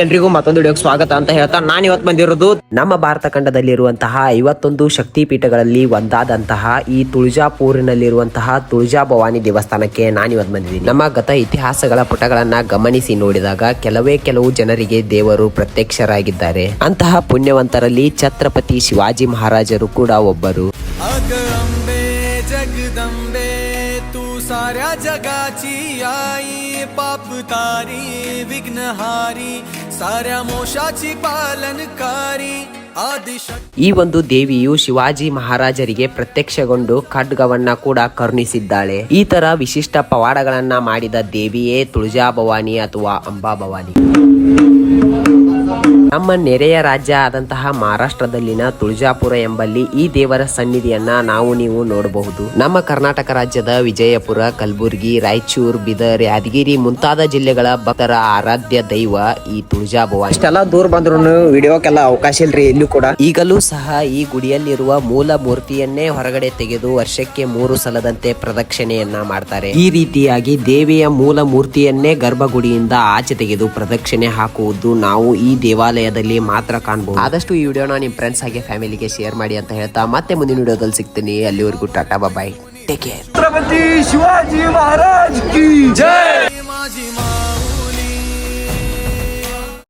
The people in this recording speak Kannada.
ಎಲ್ರಿಗೂ ಮತ್ತೊಂದು ವಿಡಿಯೋಗೆ ಸ್ವಾಗತ ಅಂತ ಹೇಳ್ತಾ ನಾನು ಇವತ್ತು ಬಂದಿರೋದು ನಮ್ಮ ಭಾರತ ಖಂಡದಲ್ಲಿ ಖಂಡದಲ್ಲಿರುವಂತಹ ಐವತ್ತೊಂದು ಶಕ್ತಿ ಪೀಠಗಳಲ್ಲಿ ಒಂದಾದಂತಹ ಈ ತುಳಜಾಪುರಿನಲ್ಲಿರುವಂತಹ ತುಳಜಾ ಭವಾನಿ ದೇವಸ್ಥಾನಕ್ಕೆ ನಾನು ಇವತ್ತು ಬಂದಿದ್ದೀನಿ. ನಮ್ಮ ಗತ ಇತಿಹಾಸಗಳ ಪುಟಗಳನ್ನ ಗಮನಿಸಿ ನೋಡಿದಾಗ ಕೆಲವೇ ಕೆಲವು ಜನರಿಗೆ ದೇವರು ಪ್ರತ್ಯಕ್ಷರಾಗಿದ್ದಾರೆ. ಅಂತಹ ಪುಣ್ಯವಂತರಲ್ಲಿ ಛತ್ರಪತಿ ಶಿವಾಜಿ ಮಹಾರಾಜರು ಕೂಡ ಒಬ್ಬರು. ಜಗದಂಬೆ तू साऱ्या जगाची आई पाप तारी विघ्नहारी साऱ्या मोशाची पालनकारी आदिशक्ती ಈ ಒಂದು ದೇವಿಯು ಶಿವಾಜಿ ಮಹಾರಾಜರಿಗೆ ಪ್ರತ್ಯಕ್ಷಗೊಂಡು ಖಡ್ಗವನ್ನ ಕೂಡ ಕರುಣಿಸಿದ್ದಾಳೆ ಈ ತರ ವಿಶಿಷ್ಟ ಪವಾಡಗಳನ್ನ ಮಾಡಿದ ದೇವಿಯೇ ತುಳಜಾ ಭವಾನಿ ಅಥವಾ ಅಂಬಾ ಭವಾನಿ ನಮ್ಮ ನೆರೆಯ ರಾಜ್ಯ ಆದಂತಹ ಮಹಾರಾಷ್ಟ್ರದಲ್ಲಿನ ತುಳಜಾಪುರ ಎಂಬಲ್ಲಿ ಈ ದೇವರ ಸನ್ನಿಧಿಯನ್ನ ನಾವು ನೀವು ನೋಡಬಹುದು. ನಮ್ಮ ಕರ್ನಾಟಕ ರಾಜ್ಯದ ವಿಜಯಪುರ ಕಲಬುರಗಿ ರಾಯಚೂರು ಬಿದರ್ ಯಾದಗಿರಿ ಮುಂತಾದ ಜಿಲ್ಲೆಗಳ ಭಕ್ತರ ಆರಾಧ್ಯ ದೈವ ಈ ತುಳಜಾ ಭವಾನಿ ಇಷ್ಟೆಲ್ಲ ದೂರ ಬಂದ್ರು ವಿಡಿಯೋಕ್ಕೆಲ್ಲ ಅವಕಾಶ ಇಲ್ರಿ ಇಲ್ಲೂ ಕೂಡ. ಈಗಲೂ ಸಹ ಈ ಗುಡಿಯಲ್ಲಿರುವ ಮೂಲ ಮೂರ್ತಿಯನ್ನೇ ಹೊರಗಡೆ ತೆಗೆದು ವರ್ಷಕ್ಕೆ ಮೂರು ಸಲದಂತೆ ಪ್ರದಕ್ಷಿಣೆಯನ್ನ ಮಾಡ್ತಾರೆ. ಈ ರೀತಿಯಾಗಿ ದೇವಿಯ ಮೂಲ ಮೂರ್ತಿಯನ್ನೇ ಗರ್ಭಗುಡಿಯಿಂದ ಆಚೆ ತೆಗೆದು ಪ್ರದಕ್ಷಿಣೆ ಹಾಕುವುದು ನಾವು ಈ ವಲಯದಲ್ಲಿ ಮಾತ್ರ ಕಾಣಬಹುದು ಆದಷ್ಟು ಈ ವಿಡಿಯೋನ ನಿಮ್ಮ ಫ್ರೆಂಡ್ಸ್ ಹಾಗೆ ಫ್ಯಾಮಿಲಿಗೆ ಶೇರ್ ಮಾಡಿ ಅಂತ ಹೇಳ್ತಾ ಮತ್ತೆ ಮುಂದಿನ ವಿಡಿಯೋದಲ್ಲಿ ಸಿಗ್ತೀನಿ. ಅಲ್ಲಿವರೆಗೂ tata bye take care Chhatrapati Shivaji Maharaj ಕಿ ಜೈ!